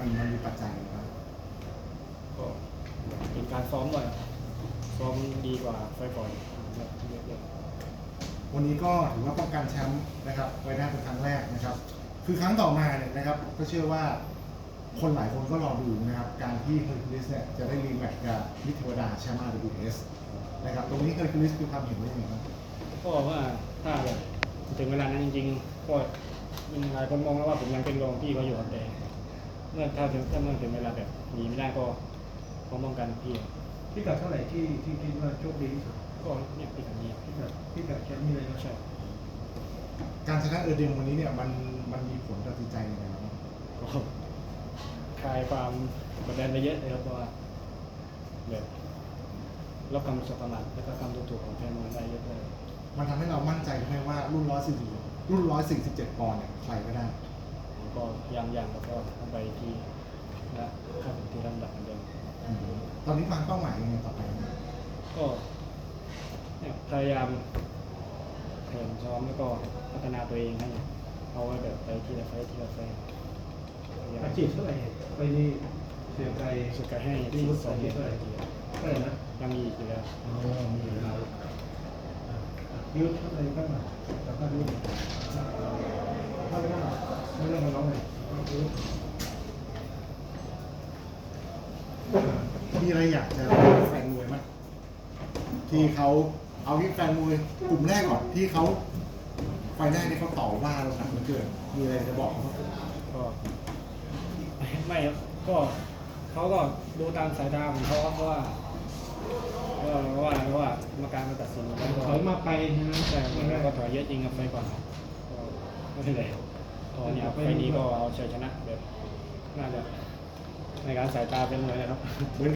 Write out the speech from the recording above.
มันมันมีปัจจัยอะไรบ้างก็เป็นการซ้อมหน่อยซ้อมดีกว่าไฟก่อนแบบเยอะเลยวันนี้ก็ถือว่าป้องกันแชมป์นะครับไว้ได้เป็นครั้งแรกนะครับ คือครั้งต่อมาเนี่ยนะครับ ก็เชื่อว่าคนหลายคนก็รอดูนะครับ การที่เฮอร์คิวลิสเนี่ยจะได้รีแมตช์กับมิตรเทวดาแชมป์ RWS นะครับ ตรงนี้เฮอร์คิวลิสคือความเห็นว่ายังไงบ้างก็ว่าถ้าแบบถึงเวลานั้นจริงๆก็ยังหลายคนมองแล้วว่าผมยังเป็นรองพี่เขาอยู่ครับแต่ เมื่อถ้าถึงถ้าเมื่อถึงเวลาแบบหนีไม่ได้ก็พร้อมป้องกันพี่พิกัดเท่าไหร่ที่ที่คิดว่าโชคดีที่สุดก็เนี่ยพี่แบบนี้พิกัดพิกัดแค่นี้เลยนะใช่การชนะเออร์เดมวันนี้เนี่ยมันมันมีผลต่อจิตใจยังไงบ้างก็คลายความกดดันไปเยอะเลยครับเพราะว่าแบบรับคำสบประมาทแล้วก็คำถูกๆของแฟนมวยได้เยอะเลยมันทำให้เรามั่นใจใช่ไหมว่ารุ่น140รุ่น147ปอนด์เนี่ยใครก็ได้ผม ก็ยังยังแล้วก็ต้องไปที่และเข้าถึงที่ลำดับเหมือนเดิมอืมตอนนี้วางเป้าหมายยังไงต่อไปนะก็เนี่ยพยายามเทรนซ้อมแล้วก็พัฒนาตัวเองให้เอาไว้แบบไปทีละไฟต์ทีละไฟต์พยายามอาชีพเท่าไหร่ไปนี่เสียใจสุดกายให้ที่สองเดือนเท่าไหร่ทีเท่าไหร่นะยังมีอีกอยู่แล้ว อ๋อมีอยู่แล้วยืดเท่าไหร่บ้างอะ มีอะไรอยากจะบอกแฟนมวยไหมที่เขาเอาที่แฟนมวยกลุ่มแรกก่อนที่เขาไฟแรกที่เขาต่อว่าเราหนักเหลือเกินมีอะไรจะบอกเขาไหมก็ไม่ครับก็เขาก็ดูตามสายตาของเขาครับเพราะว่าเออเพราะว่าเพราะว่ากรรมการมาตัดสินแล้วก็ถอยมาไปนะใช่แล้วก็ถอยเยอะจริงครับไฟก่อนก็ไม่เป็นไร พอเนี่ยไฟนี้ก็เอาชัยชนะแบบน่าจะในการสายตาเป็นเลยนะครับเหมือน